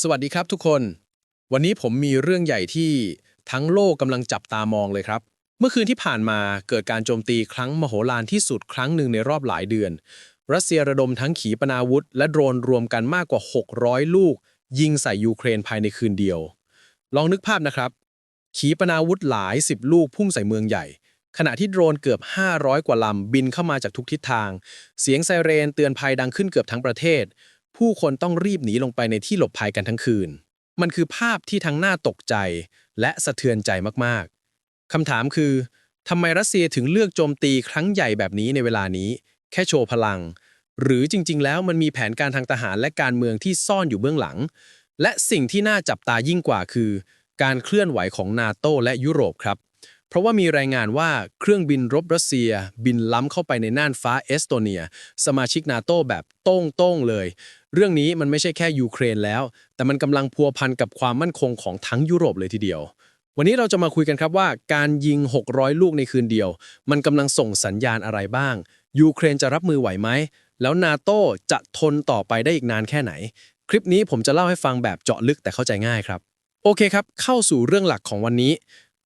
สวัสดีครับทุกคน วันนี้ผมมีเรื่องใหญ่ที่ทั้งโลกกำลังจับตามองเลยครับ เมื่อคืนที่ผ่านมาเกิดการโจมตีครั้งมโหฬารที่สุดครั้งหนึ่งในรอบหลายเดือน รัสเซียระดมทั้งขีปนาวุธ และโดรนรวมกันมากกว่า 600 ลูก ยิงใส่ยูเครนภายในคืนเดียว ลองนึกภาพนะครับ ขีปนาวุธหลาย10ลูกพุ่งใส่เมืองใหญ่ ขณะที่โดรนเกือบ 500 กว่าลำบินเข้ามาจากทุกทิศทาง เสียงไซเรนเตือนภัยดังขึ้นเกือบทั้งประเทศ ผู้คนต้องรีบหนีลงไปในที่หลบภัยกันทั้งคืน มันคือภาพที่ทั้งน่าตกใจและสะเทือนใจมากๆ คำถามคือทำไมรัสเซียถึงเลือกโจมตีครั้งใหญ่แบบนี้ในเวลานี้ แค่โชว์พลัง หรือจริง ๆ แล้วมันมีแผนการทางทหารและการเมืองที่ซ่อนอยู่เบื้องหลัง และสิ่งที่น่าจับตายิ่งกว่าคือ การเคลื่อนไหวของนาโตและยุโรปครับ เพราะว่ามีรายงานว่าเครื่องบินรบรัสเซีย บินล้ำเข้าไปในน่านฟ้าเอสโตเนีย สมาชิกนาโตแบบโต้งๆเลย เรื่องนี้มันไม่ใช่แค่ยูเครนแล้ว แต่มันกำลังพัวพันกับความมั่นคงของทั้งยุโรปเลยทีเดียว วันนี้เราจะมาคุยกันครับว่าการยิง 600 ลูกในคืนเดียว มันกำลังส่งสัญญาณอะไรบ้าง ยูเครนจะรับมือไหวไหม แล้วนาโตจะทนต่อไปได้อีกนานแค่ไหน คลิปนี้ผมจะเล่าให้ฟังแบบเจาะลึกแต่เข้าใจง่ายครับ โอเคครับ เข้าสู่เรื่องหลักของวันนี้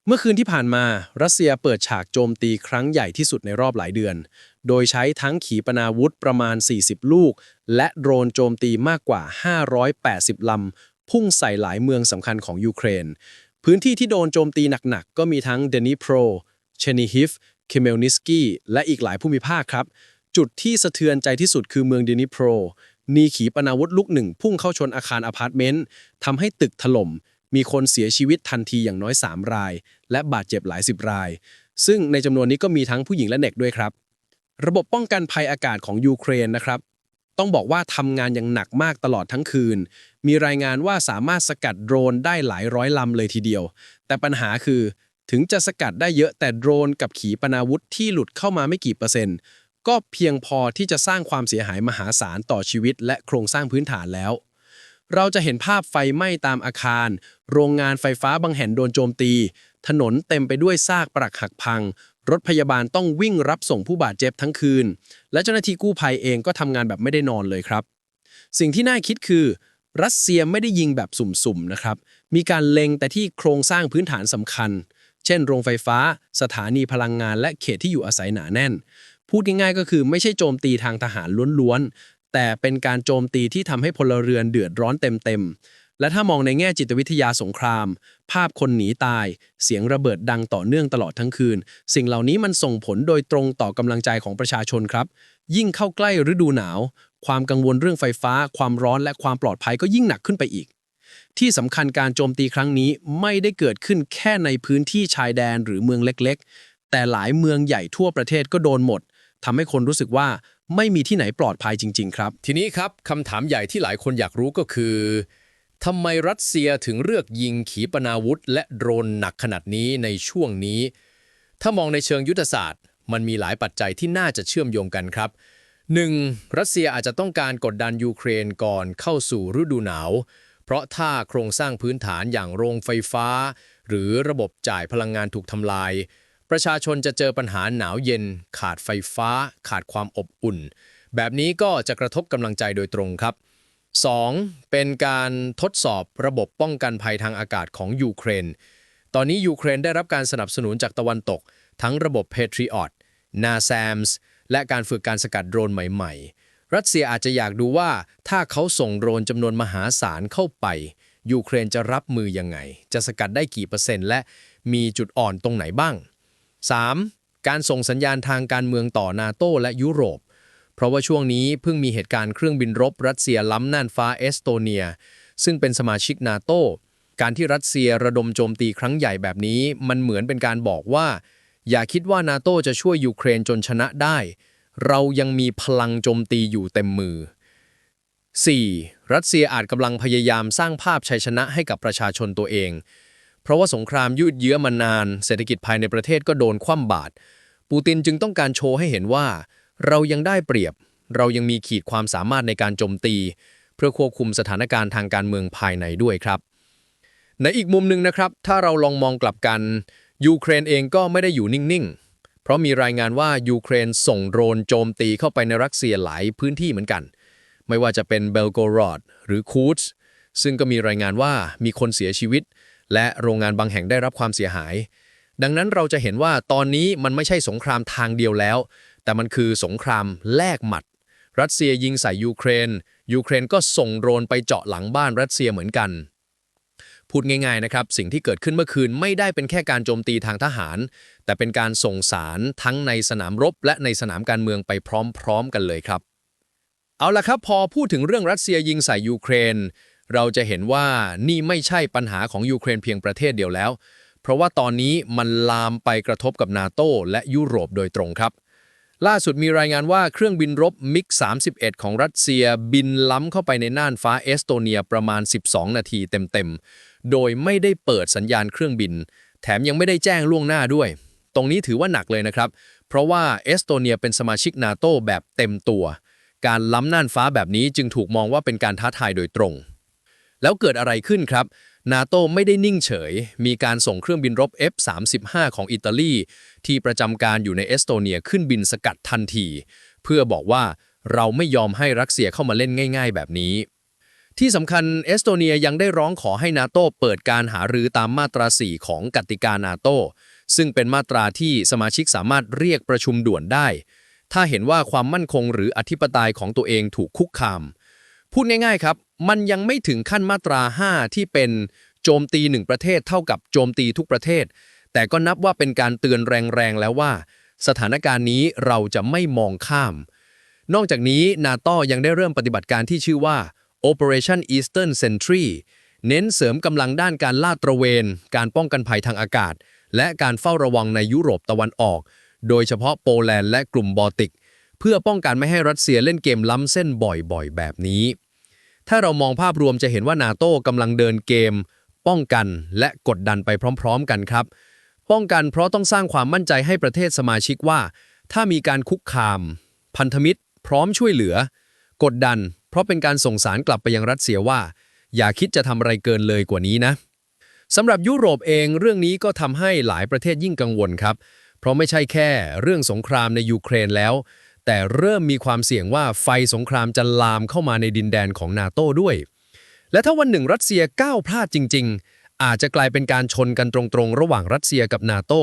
เมื่อคืนที่ผ่านมา รัสเซียเปิดฉากโจมตีครั้งใหญ่ที่สุดในรอบหลายเดือน โดยใช้ทั้งขีปนาวุธประมาณ 40 ลูก และโดรนโจมตีมากกว่า 580 ลำ พุ่งใส่หลายเมืองสำคัญของยูเครน พื้นที่ที่โดนโจมตีหนักๆ ก็มีทั้งเดนิโปรเชนิฮิฟเคเมลนิสกี้และอีกหลายภูมิภาคครับ จุดที่สะเทือนใจที่สุดคือเมืองเดนิโปรมีขีปนาวุธลูกหนึ่ง พุ่งเข้าชนอาคารอพาร์ตเมนต์ทำให้ตึกถล่มมีคนเสียชีวิตทันทีอย่างน้อย 3 ราย และบาดเจ็บหลายสิบราย ซึ่งในจำนวนนี้ก็มีทั้งผู้หญิงและเด็กด้วยครับ ระบบป้องกันภัยอากาศของยูเครนนะครับ ต้องบอกว่าทำงานอย่างหนักมากตลอดทั้งคืน มีรายงานว่าสามารถสกัดโดรนได้หลายร้อยลำเลยทีเดียว แต่ปัญหาคือ ถึงจะสกัดได้เยอะแต่โดรนกับขีปนาวุธที่หลุดเข้ามาไม่กี่เปอร์เซ็นต์ ก็เพียงพอที่จะสร้างความเสียหายมหาศาลต่อชีวิต และโครงสร้างพื้นฐานแล้ว เราจะเห็นภาพไฟไหม้ตามอาคาร โรงงานไฟฟ้าบางแห่งโดนโจมตี ถนนเต็มไปด้วยซากปรักหักพัง รถพยาบาลต้องวิ่งรับส่งผู้บาดเจ็บทั้งคืน และเจ้าหน้าที่กู้ภัยเองก็ทำงานแบบไม่ได้นอนเลยครับ สิ่งที่น่าคิดคือ รัสเซียไม่ได้ยิงแบบสุ่มๆนะครับ มีการเล็งแต่ที่โครงสร้างพื้นฐานสำคัญ เช่น โรงไฟฟ้า สถานีพลังงาน และเขตที่อยู่อาศัยหนาแน่น พูดง่ายๆ ก็คือไม่ใช่โจมตีทางทหารล้วนๆแต่เป็นการโจมตีที่ทำให้พลเรือนเดือดร้อนเต็มๆ และถ้ามองในแง่จิตวิทยาสงคราม ภาพคนหนีตาย เสียงระเบิดดังต่อเนื่องตลอดทั้งคืน สิ่งเหล่านี้มันส่งผลโดยตรงต่อกำลังใจของประชาชนครับ ยิ่งเข้าใกล้ฤดูหนาว ความกังวลเรื่องไฟฟ้า ความร้อนและความปลอดภัยก็ยิ่งหนักขึ้นไปอีก ที่สำคัญการโจมตีครั้งนี้ไม่ได้เกิดขึ้นแค่ในพื้นที่ชายแดนหรือเมืองเล็กๆ แต่หลายเมืองใหญ่ทั่วประเทศก็โดนหมดทำให้คนรู้สึกว่าไม่มีที่ไหนปลอดภัยจริง ๆ ครับ ทีนี้ครับคำถามใหญ่ที่หลายคนอยากรู้ก็คือ ทำไมรัสเซียถึงเลือกยิงขีปนาวุธ และโดรนหนักขนาดนี้ในช่วงนี้ ถ้ามองในเชิงยุทธศาสตร์ มันมีหลายปัจจัยที่น่าจะเชื่อมโยงกันครับ 1. รัสเซียอาจจะต้องการกดดันยูเครนก่อนเข้าสู่ฤดูหนาว เพราะถ้าโครงสร้างพื้นฐานอย่างโรงไฟฟ้า หรือระบบจ่ายพลังงานถูกทำลาย ประชาชนจะเจอปัญหาหนาวเย็น ขาดไฟฟ้า ขาดความอบอุ่น แบบนี้ก็จะกระทบกำลังใจโดยตรงครับ 2. เป็นการทดสอบระบบป้องกันภัยทางอากาศของยูเครน ตอนนี้ยูเครนได้รับการสนับสนุนจากตะวันตก ทั้งระบบ Patriot NASAMS และการฝึกการสกัดโดรนใหม่ๆ รัสเซียอาจจะอยากดูว่าถ้าเขาส่งโดรนจำนวนมหาศาลเข้าไป ยูเครนจะรับมือยังไง จะสกัดได้กี่เปอร์เซ็นต์ และมีจุดอ่อนตรงไหนบ้าง 3. การส่งสัญญาณทางการเมืองต่อนาโตและยุโรป เพราะว่าช่วงนี้เพิ่งมีเหตุการณ์เครื่องบินรบรัสเซียล้ำน่านฟ้าเอสโตเนีย ซึ่งเป็นสมาชิกนาโตการที่รัสเซียระดมโจมตีครั้งใหญ่แบบนี้ มันเหมือนเป็นการบอกว่า อย่าคิดว่านาโตจะช่วยยูเครนจนชนะได้ เรายังมีพลังโจมตีอยู่เต็มมือ 4. รัสเซียอาจกำลังพยายามสร้างภาพชัยชนะให้กับประชาชนตัวเอง เพราะว่าสงครามยืดเยื้อมานาน เศรษฐกิจภายในประเทศก็โดนคว่ำบาตรปูตินจึงต้องการโชว์ให้เห็นว่า เรายังได้เปรียบ เรายังมีขีดความสามารถในการโจมตี เพื่อควบคุมสถานการณ์ทางการเมืองภายในด้วยครับ ในอีกมุมหนึ่งนะครับ ถ้าเราลองมองกลับกันยูเครนเองก็ไม่ได้อยู่นิ่งๆ เพราะมีรายงานว่ายูเครนส่งโดรนโจมตีเข้าไปในรัสเซียหลายพื้นที่เหมือนกัน ไม่ว่าจะเป็นเบลโกรอดหรือคูตส์ซึ่งก็มีรายงานว่ามีคนเสียชีวิต และโรงงานบางแห่งได้รับความเสียหาย ดังนั้นเราจะเห็นว่าตอนนี้มันไม่ใช่สงครามทางเดียวแล้ว แต่มันคือสงครามแลกหมัด รัสเซียยิงใส่ยูเครน ยูเครนก็ส่งโดรนไปเจาะหลังบ้านรัสเซียเหมือนกัน พูดง่ายๆนะครับ สิ่งที่เกิดขึ้นเมื่อคืนไม่ได้เป็นแค่การโจมตีทางทหาร แต่เป็นการส่งสารทั้งในสนามรบ และในสนามการเมืองไปพร้อมๆกันเลยครับ เอาละครับพอพูดถึงเรื่องรัสเซียยิงใส่ยูเครน เราจะเห็นว่านี่ไม่ใช่ปัญหาของยูเครนเพียงประเทศเดียวแล้ว เพราะว่าตอนนี้มันลามไปกระทบกับนาโตและยุโรปโดยตรงครับ ล่าสุดมีรายงานว่าเครื่องบินรบมิก 31 ของรัสเซียบินล้ำเข้าไปในน่านฟ้าเอสโตเนียประมาณ 12 นาทีเต็มๆ โดยไม่ได้เปิดสัญญาณเครื่องบิน แถมยังไม่ได้แจ้งล่วงหน้าด้วย ตรงนี้ถือว่าหนักเลยนะครับ เพราะว่าเอสโตเนียเป็นสมาชิกนาโตแบบเต็มตัว การล้ำน่านฟ้าแบบนี้จึงถูกมองว่าเป็นการท้าทายโดยตรง แล้วเกิดอะไรขึ้นครับ นาโตไม่ได้นิ่งเฉย มีการส่งเครื่องบินรบ F-35 ของอิตาลี ที่ประจำการอยู่ในเอสโตเนียขึ้นบินสกัดทันที เพื่อบอกว่าเราไม่ยอมให้รัสเซียเข้ามาเล่นง่าย ๆ แบบนี้ ที่สำคัญเอสโตเนียยังได้ร้องขอให้นาโตเปิดการหารือตามมาตรา 4 ของกติกานาโตซึ่งเป็นมาตราที่สมาชิกสามารถเรียกประชุมด่วนได้ ถ้าเห็นว่าความมั่นคงหรืออธิปไตยของตัวเองถูกคุกคาม พูดง่ายๆครับ มันยังไม่ถึงขั้นมาตรา 5 ที่เป็นโจมตีหนึ่งประเทศเท่ากับโจมตีทุกประเทศ แต่ก็นับว่าเป็นการเตือนแรงๆแล้วว่า สถานการณ์นี้เราจะไม่มองข้าม นอกจากนี้นาโตยังได้เริ่มปฏิบัติการที่ชื่อว่า Operation Eastern Sentry เน้นเสริมกำลังด้านการลาดตระเวน การป้องกันภัยทางอากาศ และการเฝ้าระวังในยุโรปตะวันออก โดยเฉพาะโปแลนด์และกลุ่มบอลติก เพื่อป้องกันไม่ให้รัสเซียเล่นเกมล้ำเส้นบ่อยๆ แบบนี้ ถ้าเรามองภาพรวมจะเห็นว่านาโต้กำลังเดินเกม ป้องกันและกดดันไปพร้อม ๆ กันครับ ป้องกันเพราะต้องสร้างความมั่นใจให้ประเทศสมาชิกว่า ถ้ามีการคุกคาม พันธมิตร พร้อมช่วยเหลือ กดดัน เพราะเป็นการส่งสารกลับไปยังรัสเซียว่า อย่าคิดจะทำอะไรเกินเลยกว่านี้นะสำหรับยุโรปเองเรื่องนี้ก็ทำให้หลายประเทศยิ่งกังวลครับ เพราะไม่ใช่แค่เรื่องสงครามในยูเครนแล้ว แต่เริ่มมีความเสี่ยงว่าไฟสงครามจะลามเข้ามาในดินแดนของนาโต้ด้วย และถ้าวันหนึ่งรัสเซียก้าวพลาดจริง ๆ อาจจะกลายเป็นการชนกันตรงๆ ระหว่างรัสเซียกับนาโต้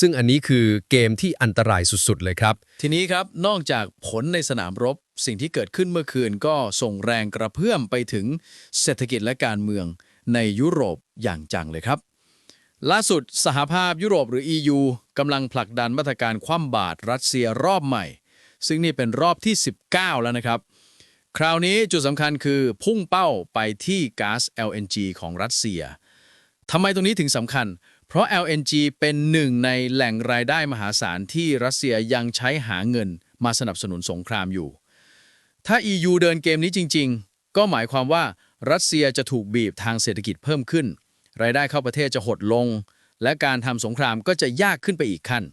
ซึ่งอันนี้คือเกมที่อันตรายสุดๆ เลยครับ ทีนี้ครับนอกจากผลในสนามรบ สิ่งที่เกิดขึ้นเมื่อคืนก็ส่งแรงกระเพื่อมไปถึงเศรษฐกิจและการเมืองในยุโรปอย่างจังเลยครับ ล่าสุดสหภาพยุโรปหรือ EU กำลังผลักดันมาตรการคว่ำบาตรรัสเซียรอบใหม่ ซึ่งนี่เป็นรอบที่ 19 แล้วนะครับ คราวนี้จุดสำคัญคือพุ่งเป้าไปที่ก๊าซ LNG ของรัสเซียทำไมตรงนี้ถึงสำคัญ เพราะ LNG เป็นหนึ่งในแหล่งรายได้มหาศาลที่รัสเซียยังใช้หาเงินมาสนับสนุนสงครามอยู่ ถ้า EU เดินเกมนี้จริง ๆ ก็หมายความว่ารัสเซียจะถูกบีบทางเศรษฐกิจเพิ่มขึ้น รายได้เข้าประเทศจะหดลง และการทำสงครามก็จะยากขึ้นไปอีกขั้น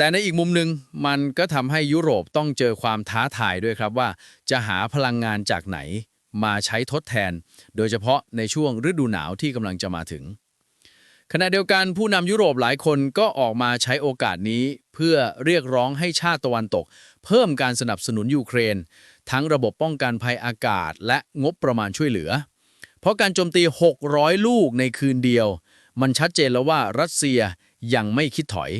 แต่ในอีกมุมหนึ่งมันก็ทำให้ยุโรปต้องเจอความท้าทายด้วยครับว่า จะหาพลังงานจากไหนมาใช้ทดแทน โดยเฉพาะในช่วงฤดูหนาวที่กำลังจะมาถึง ขณะเดียวกันผู้นำยุโรปหลายคนก็ออกมาใช้โอกาสนี้ เพื่อเรียกร้องให้ชาติตะวันตก เพิ่มการสนับสนุนยูเครน ทั้งระบบป้องกันภัยอากาศ และงบประมาณช่วยเหลือ เพราะการโจมตี 600 ลูกในคืนเดียว มันชัดเจนแล้วว่ารัสเซียยังไม่คิดถอย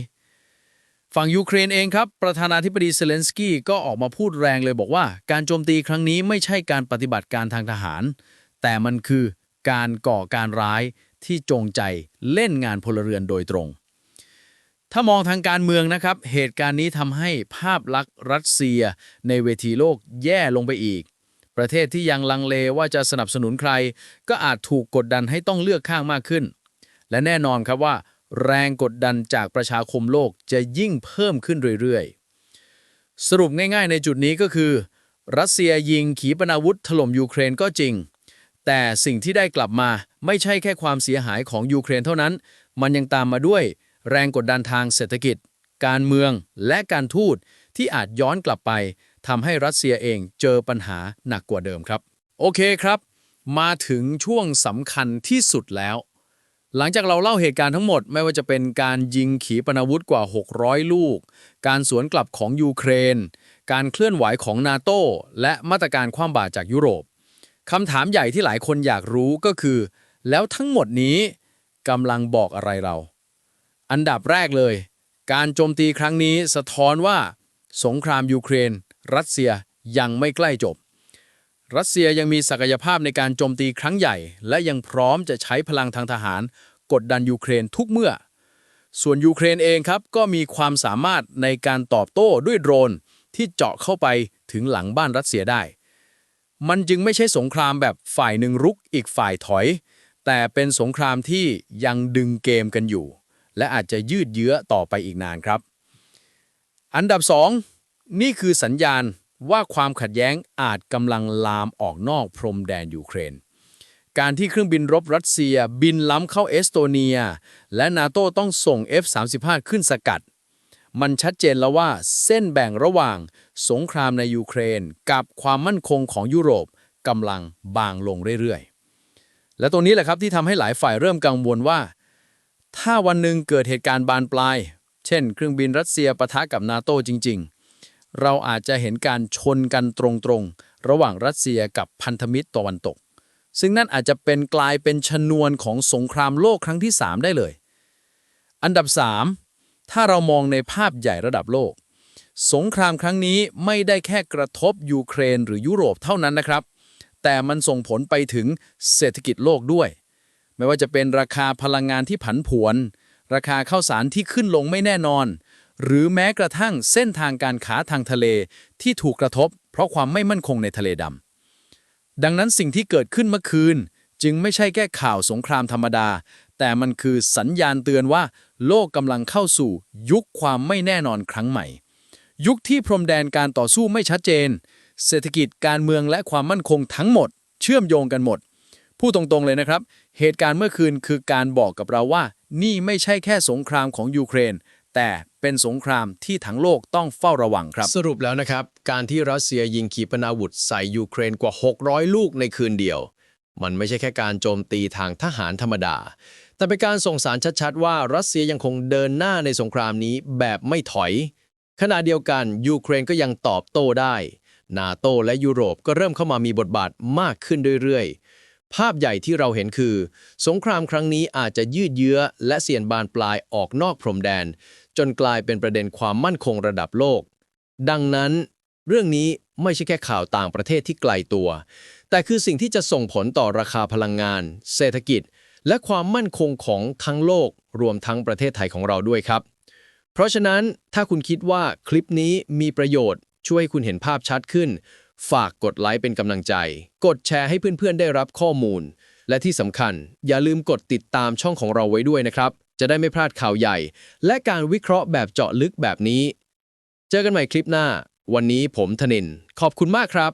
ฝั่งยูเครนเองครับ ประธานาธิบดีเซเลนสกี้ก็ออกมาพูดแรงเลยบอกว่า การโจมตีครั้งนี้ไม่ใช่การปฏิบัติการทางทหาร แต่มันคือการก่อการร้ายที่จงใจเล่นงานพลเรือนโดยตรง ถ้ามองทางการเมืองนะครับ เหตุการณ์นี้ทำให้ภาพลักษณ์รัสเซีย ในเวทีโลกแย่ลงไปอีก ประเทศที่ยังลังเลว่าจะสนับสนุนใคร ก็อาจถูกกดดันให้ต้องเลือกข้างมากขึ้น และแน่นอนครับว่า แรงกดดันจากประชาคมโลกจะยิ่งเพิ่มขึ้นเรื่อยๆ สรุปง่ายๆในจุดนี้ก็คือ รัสเซียยิงขีปนาวุธถล่มยูเครนก็จริง แต่สิ่งที่ได้กลับมาไม่ใช่แค่ความเสียหายของยูเครนเท่านั้น มันยังตามมาด้วย แรงกดดันทางเศรษฐกิจ การเมืองและการทูตที่อาจย้อนกลับไปทำให้รัสเซียเองเจอปัญหาหนักกว่าเดิมครับ โอเคครับ มาถึงช่วงสำคัญที่สุดแล้ว หลังจากเราเล่าเหตุการณ์ทั้งหมดไม่ว่าจะเป็นการยิงขีปนาวุธกว่า 600 ลูก การสวนกลับของยูเครน การเคลื่อนไหวของนาโตและมาตรการคว่ำบาตรจากยุโรปคำถามใหญ่ที่หลายคนอยากรู้ก็คือ แล้วทั้งหมดนี้กำลังบอกอะไรเรา อันดับแรกเลย การโจมตีครั้งนี้สะท้อนว่า สงครามยูเครน รัสเซียยังไม่ใกล้จบ รัสเซียยังมีศักยภาพในการโจมตีครั้งใหญ่ และยังพร้อมจะใช้พลังทางทหาร กดดันยูเครนทุกเมื่อ ส่วนยูเครนเองครับก็มีความสามารถในการตอบโต้ด้วยโดรน ที่เจาะเข้าไปถึงหลังบ้านรัสเซียได้ มันจึงไม่ใช่สงครามแบบฝ่ายหนึ่งรุกอีกฝ่ายถอย แต่เป็นสงครามที่ยังดึงเกมกันอยู่ และอาจจะยืดเยื้อต่อไปอีกนานครับ อันดับ 2 นี่คือสัญญาณ ว่าความขัดแย้งอาจกำลังลามออกนอกพรมแดนยูเครน การที่เครื่องบินรบรัสเซียบินล้ำเข้าเอสโตเนีย และนาโต้ต้องส่ง F-35 ขึ้นสกัด มันชัดเจนแล้วว่าเส้นแบ่งระหว่างสงครามในยูเครน กับความมั่นคงของยุโรปกำลังบางลงเรื่อยๆ และตรงนี้แหละครับที่ทำให้หลายฝ่ายเริ่มกังวลว่า ถ้าวันหนึ่งเกิดเหตุการณ์บานปลาย เช่น เครื่องบินรัสเซียปะทะกับนาโต้จริง ๆ เราอาจจะเห็นการชนกันตรงๆ ระหว่างรัสเซียกับพันธมิตรตะวันตก ซึ่งนั่นอาจจะเป็นกลายเป็นชนวนของสงครามโลกครั้งที่ 3 ได้เลย อันดับ 3 ถ้าเรามองในภาพใหญ่ระดับโลก สงครามครั้งนี้ไม่ได้แค่กระทบยูเครนหรือยุโรปเท่านั้นนะครับ แต่มันส่งผลไปถึงเศรษฐกิจโลกด้วย ไม่ว่าจะเป็นราคาพลังงานที่ผันผวน ราคาข้าวสารที่ขึ้นลงไม่แน่นอน หรือแม้กระทั่งเส้นทางการค้าทางทะเลที่ถูกกระทบ เพราะความไม่มั่นคงในทะเลดำ ดังนั้นสิ่งที่เกิดขึ้นเมื่อคืน จึงไม่ใช่แค่ข่าวสงครามธรรมดา แต่มันคือสัญญาณเตือนว่า โลกกำลังเข้าสู่ ยุคความไม่แน่นอนครั้งใหม่ ยุคที่พรมแดนการต่อสู้ไม่ชัดเจน เศรษฐกิจการเมืองและความมั่นคงทั้งหมด เชื่อมโยงกันหมดพูดตรงๆเลยนะครับ เหตุการณ์เมื่อคืนคือการบอกกับเราว่า นี่ไม่ใช่แค่สงครามของยูเครน แต่เป็นสงครามที่ทั้งโลกต้องเฝ้าระวังครับ สรุปแล้วนะครับ การที่รัสเซียยิงขีปนาวุธใส่ยูเครนกว่า 600 ลูกในคืนเดียว มันไม่ใช่แค่การโจมตีทางทหารธรรมดา แต่เป็นการส่งสารชัดๆ ว่ารัสเซียยังคงเดินหน้าในสงครามนี้แบบไม่ถอย ขณะเดียวกันยูเครนก็ยังตอบโต้ได้ นาโตและยุโรปก็เริ่มเข้ามามีบทบาทมากขึ้นเรื่อยๆ ภาพใหญ่ที่เราเห็นคือ สงครามครั้งนี้อาจจะยืดเยื้อ และเสี่ยงบานปลายออกนอกพรมแดน จนกลายเป็นประเด็นความมั่นคงระดับโลก ดังนั้น เรื่องนี้ไม่ใช่แค่ข่าวต่างประเทศที่ไกลตัว แต่คือสิ่งที่จะส่งผลต่อราคาพลังงาน เศรษฐกิจ และความมั่นคงของทั้งโลก รวมทั้งประเทศไทยของเราด้วยครับ เพราะฉะนั้นถ้าคุณคิดว่าคลิปนี้มีประโยชน์ ช่วยให้คุณเห็นภาพชัดขึ้น ฝากกดไลค์เป็นกำลังใจ กดแชร์ให้เพื่อนๆ ได้รับข้อมูล และที่สำคัญ อย่าลืมกดติดตามช่องของเราไว้ด้วยนะครับ จะได้ไม่พลาดข่าวใหญ่ และการวิเคราะห์แบบเจาะลึกแบบนี้ เจอกันใหม่คลิปหน้า วันนี้ผมธนิน ขอบคุณมากครับ